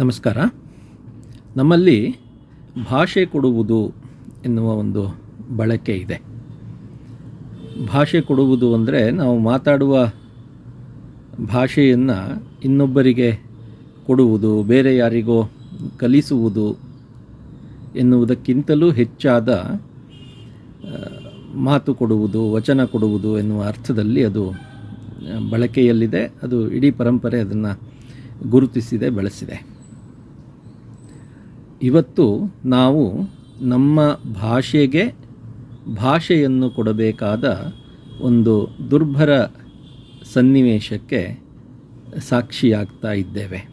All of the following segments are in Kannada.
ನಮಸ್ಕಾರ. ನಮ್ಮಲ್ಲಿ ಭಾಷೆ ಕೊಡುವುದು ಎನ್ನುವ ಒಂದು ಬಳಕೆ ಇದೆ. ಭಾಷೆ ಕೊಡುವುದು ಅಂದರೆ ನಾವು ಮಾತಾಡುವ ಭಾಷೆಯನ್ನು ಇನ್ನೊಬ್ಬರಿಗೆ ಕೊಡುವುದು, ಬೇರೆ ಯಾರಿಗೋ ಕಲಿಸುವುದು ಎನ್ನುವುದಕ್ಕಿಂತಲೂ ಹೆಚ್ಚಾದ ಮಾತು ಕೊಡುವುದು, ವಚನ ಕೊಡುವುದು ಎನ್ನುವ ಅರ್ಥದಲ್ಲಿ ಅದು ಬಳಕೆಯಲ್ಲಿದೆ. ಅದು ಇಡೀ ಪರಂಪರೆ ಅದನ್ನು ಗುರುತಿಸಿದೆ, ಬೆಳೆಸಿದೆ. ಇವತ್ತು ನಾವು ನಮ್ಮ ಭಾಷೆಗೆ ಭಾಷೆಯನ್ನು ಕೊಡಬೇಕಾದ ಒಂದು ದುರ್ಭರ ಸನ್ನಿವೇಶಕ್ಕೆ ಸಾಕ್ಷಿಯಾಗ್ತಾ ಇದ್ದೇವೆ.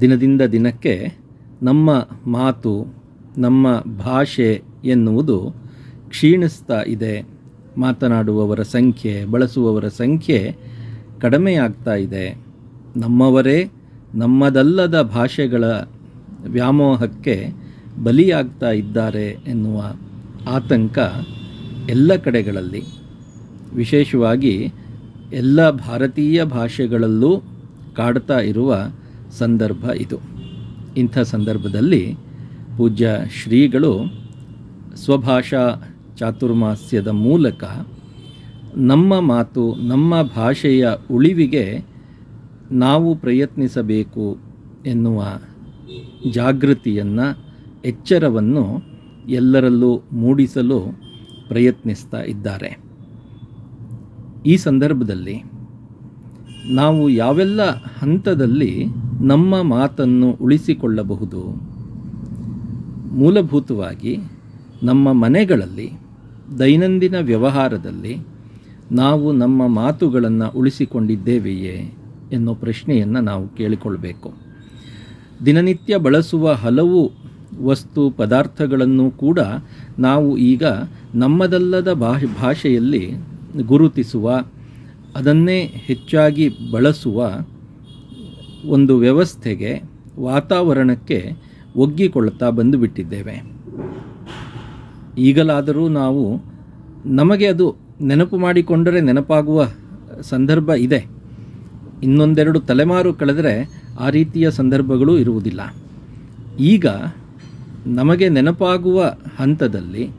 ದಿನದಿಂದ ದಿನಕ್ಕೆ ನಮ್ಮ ಮಾತು, ನಮ್ಮ ಭಾಷೆ ಎನ್ನುವುದು ಕ್ಷೀಣಿಸ್ತಾ ಇದೆ. ಮಾತನಾಡುವವರ ಸಂಖ್ಯೆ, ಬಳಸುವವರ ಸಂಖ್ಯೆ ಕಡಿಮೆಯಾಗ್ತಾ ಇದೆ. ನಮ್ಮವರೇ ನಮ್ಮದಲ್ಲದ ಭಾಷೆಗಳ ವ್ಯಾಮೋಹಕ್ಕೆ ಬಲಿಯಾಗ್ತಾ ಇದ್ದಾರೆ ಎನ್ನುವ ಆತಂಕ ಎಲ್ಲ ಕಡೆಗಳಲ್ಲಿ, ವಿಶೇಷವಾಗಿ ಎಲ್ಲ ಭಾರತೀಯ ಭಾಷೆಗಳಲ್ಲೂ ಕಾಡ್ತಾ ಇರುವ ಸಂದರ್ಭ ಇದು. ಇಂಥ ಸಂದರ್ಭದಲ್ಲಿ ಪೂಜ್ಯ ಶ್ರೀಗಳು ಸ್ವಭಾಷಾ ಚಾತುರ್ಮಾಸ್ಯದ ಮೂಲಕ ನಮ್ಮ ಮಾತು, ನಮ್ಮ ಭಾಷೆಯ ಉಳಿವಿಗೆ ನಾವು ಪ್ರಯತ್ನಿಸಬೇಕು ಎನ್ನುವ ಜಾಗೃತಿಯನ್ನು, ಎಚ್ಚರವನ್ನು ಎಲ್ಲರಲ್ಲೂ ಮೂಡಿಸಲು ಪ್ರಯತ್ನಿಸ್ತಾ ಇದ್ದಾರೆ. ಈ ಸಂದರ್ಭದಲ್ಲಿ ನಾವು ಯಾವೆಲ್ಲ ಹಂತದಲ್ಲಿ ನಮ್ಮ ಮಾತನ್ನು ಉಳಿಸಿಕೊಳ್ಳಬಹುದು, ಮೂಲಭೂತವಾಗಿ ನಮ್ಮ ಮನೆಗಳಲ್ಲಿ, ದೈನಂದಿನ ವ್ಯವಹಾರದಲ್ಲಿ ನಾವು ನಮ್ಮ ಮಾತುಗಳನ್ನು ಉಳಿಸಿಕೊಂಡಿದ್ದೇವೆಯೇ ಎನ್ನೋ ಪ್ರಶ್ನೆಯನ್ನು ನಾವು ಕೇಳಿಕೊಳ್ಬೇಕು. ದಿನನಿತ್ಯ ಬಳಸುವ ಹಲವು ವಸ್ತು ಪದಾರ್ಥಗಳನ್ನು ಕೂಡ ನಾವು ಈಗ ನಮ್ಮದಲ್ಲದ ಭಾಷೆ ಭಾಷೆಯಲ್ಲಿ ಗುರುತಿಸುವ, ಅದನ್ನೇ ಹೆಚ್ಚಾಗಿ ಬಳಸುವ ಒಂದು ವ್ಯವಸ್ಥೆಗೆ, ವಾತಾವರಣಕ್ಕೆ ಒಗ್ಗಿಕೊಳ್ಳುತ್ತಾ ಬಂದುಬಿಟ್ಟಿದ್ದೇವೆ. ಈಗಲಾದರೂ ನಾವು ನಮಗೆ ಅದು ನೆನಪು ಮಾಡಿಕೊಂಡರೆ ನೆನಪಾಗುವ ಸಂದರ್ಭ ಇದೆ. ಇನ್ನೊಂದೆರಡು ತಲೆಮಾರು ಕಳೆದರೆ ಆ ರೀತಿಯ ಸಂದರ್ಭಗಳು ಇರುವುದಿಲ್ಲ. ಈಗ ನಮಗೆ ನೆನಪಾಗುವ ಹಂತದಲ್ಲಿ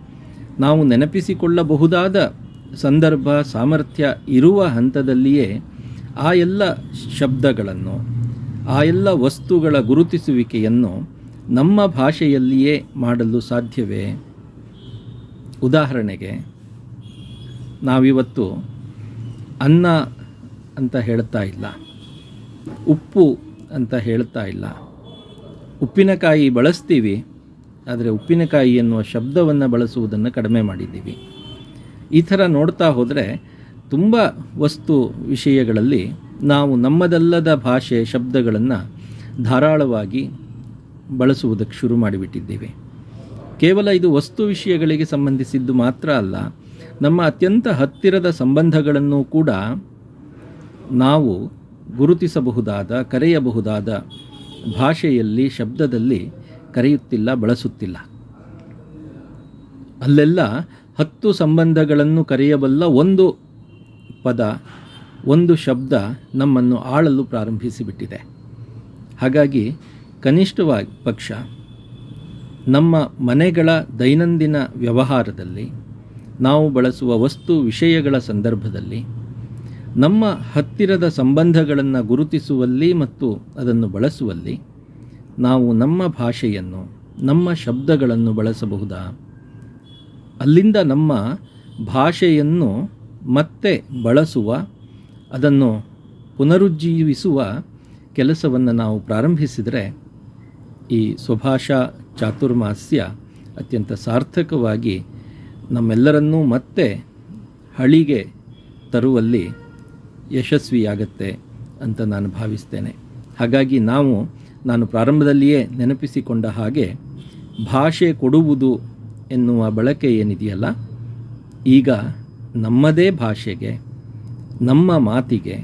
ನಾವು ನೆನಪಿಸಿಕೊಳ್ಳಬಹುದಾದ ಸಂದರ್ಭ, ಸಾಮರ್ಥ್ಯ ಇರುವ ಹಂತದಲ್ಲಿಯೇ ಆ ಎಲ್ಲ ಶಬ್ದಗಳನ್ನು, ಆ ಎಲ್ಲ ವಸ್ತುಗಳ ಗುರುತಿಸುವಿಕೆಯನ್ನು ನಮ್ಮ ಭಾಷೆಯಲ್ಲಿಯೇ ಮಾಡಲು ಸಾಧ್ಯವೇ? ಉದಾಹರಣೆಗೆ, ನಾವಿವತ್ತು ಅನ್ನ ಅಂತ ಹೇಳ್ತಾ ಇಲ್ಲ. ಉಪ್ಪು ಅಂತ ಹೇಳ್ತಾ ಇಲ್ಲ. ಉಪ್ಪಿನಕಾಯಿ ಬಳಸ್ತೀವಿ, ಆದರೆ ಉಪ್ಪಿನಕಾಯಿ ಎನ್ನುವ ಶಬ್ದವನ್ನು ಬಳಸುವುದನ್ನು ಕಡಿಮೆ ಮಾಡಿದ್ದೀವಿ. ಈ ಥರ ನೋಡ್ತಾ ಹೋದರೆ ತುಂಬ ವಸ್ತು ವಿಷಯಗಳಲ್ಲಿ ನಾವು ನಮ್ಮದಲ್ಲದ ಭಾಷೆ ಶಬ್ದಗಳನ್ನು ಧಾರಾಳವಾಗಿ ಬಳಸುವುದಕ್ಕೆ ಶುರು ಮಾಡಿಬಿಟ್ಟಿದ್ದೀವಿ. ಕೇವಲ ಇದು ವಸ್ತು ವಿಷಯಗಳಿಗೆ ಸಂಬಂಧಿಸಿದ್ದು ಮಾತ್ರ ಅಲ್ಲ, ನಮ್ಮ ಅತ್ಯಂತ ಹತ್ತಿರದ ಸಂಬಂಧಗಳನ್ನು ಕೂಡ ನಾವು ಗುರುತಿಸಬಹುದಾದ, ಕರೆಯಬಹುದಾದ ಭಾಷೆಯಲ್ಲಿ, ಶಬ್ದದಲ್ಲಿ ಕರೆಯುತ್ತಿಲ್ಲ, ಬಳಸುತ್ತಿಲ್ಲ. ಅಲ್ಲೆಲ್ಲ ಹತ್ತು ಸಂಬಂಧಗಳನ್ನು ಕರೆಯಬಲ್ಲ ಒಂದು ಪದ, ಒಂದು ಶಬ್ದ ನಮ್ಮನ್ನು ಆಳಲು ಪ್ರಾರಂಭಿಸಿಬಿಟ್ಟಿದೆ. ಹಾಗಾಗಿ ಕನಿಷ್ಠವಾಗಿ ಪಕ್ಷ, ನಮ್ಮ ಮನೆಗಳ ದೈನಂದಿನ ವ್ಯವಹಾರದಲ್ಲಿ, ನಾವು ಬಳಸುವ ವಸ್ತು ವಿಷಯಗಳ ಸಂದರ್ಭದಲ್ಲಿ ನಮ್ಮ ಹತ್ತಿರದ ಸಂಬಂಧಗಳನ್ನು ಗುರುತಿಸುವಲ್ಲಿ ಮತ್ತು ಅದನ್ನು ಬಳಸುವಲ್ಲಿ ನಾವು ನಮ್ಮ ಭಾಷೆಯನ್ನು, ನಮ್ಮ ಶಬ್ದಗಳನ್ನು ಬಳಸಬಹುದಾ? ಅಲ್ಲಿಂದ ನಮ್ಮ ಭಾಷೆಯನ್ನು ಮತ್ತೆ ಬಳಸುವ, ಅದನ್ನು ಪುನರುಜ್ಜೀವಿಸುವ ಕೆಲಸವನ್ನು ನಾವು ಪ್ರಾರಂಭಿಸಿದರೆ ಈ ಸ್ವಭಾಷಾ ಚಾತುರ್ಮಾಸ್ಯ ಅತ್ಯಂತ ಸಾರ್ಥಕವಾಗಿ ನಮ್ಮೆಲ್ಲರನ್ನೂ ಮತ್ತೆ ಹಳಿಗೆ ತರುವಲ್ಲಿ ಯಶಸ್ವಿಯಾಗತ್ತೆ ಅಂತ ನಾನು ಭಾವಿಸ್ತೇನೆ. ಹಾಗಾಗಿ ನಾವು, ನಾನು ಪ್ರಾರಂಭದಲ್ಲಿಯೇ ನೆನಪಿಸಿಕೊಂಡ ಹಾಗೆ, ಭಾಷೆ ಕೊಡುವುದು ಎನ್ನುವ ಬಳಕೆ ಏನಿದೆಯಲ್ಲ, ಈಗ ನಮ್ಮದೇ ಭಾಷೆಗೆ, ನಮ್ಮ ಮಾತಿಗೆ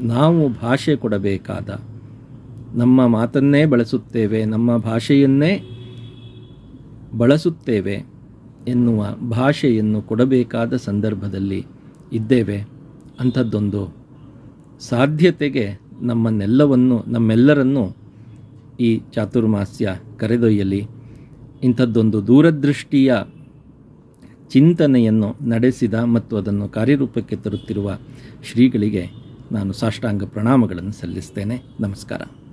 ನಾವು ಭಾಷೆ ಕೊಡಬೇಕಾದ, ನಮ್ಮ ಮಾತನ್ನೇ ಬಳಸುತ್ತೇವೆ, ನಮ್ಮ ಭಾಷೆಯನ್ನೇ ಬಳಸುತ್ತೇವೆ ಎನ್ನುವ ಭಾಷೆಯನ್ನು ಕೊಡಬೇಕಾದ ಸಂದರ್ಭದಲ್ಲಿ ಇದ್ದೇವೆ. ಅಂಥದ್ದೊಂದು ಸಾಧ್ಯತೆಗೆ ನಮ್ಮನ್ನೆಲ್ಲವನ್ನು, ನಮ್ಮೆಲ್ಲರನ್ನು ಈ ಚಾತುರ್ಮಾಸ್ಯ ಕರೆದೊಯ್ಯಲಿ. ಇಂಥದ್ದೊಂದು ದೂರದೃಷ್ಟಿಯ ಚಿಂತನೆಯನ್ನು ನಡೆಸಿದ ಮತ್ತು ಅದನ್ನು ಕಾರ್ಯರೂಪಕ್ಕೆ ತರುತ್ತಿರುವ ಶ್ರೀಗಳಿಗೆ ನಾನು ಸಾಷ್ಟಾಂಗ ಪ್ರಣಾಮಗಳನ್ನು ಸಲ್ಲಿಸ್ತೇನೆ. ನಮಸ್ಕಾರ.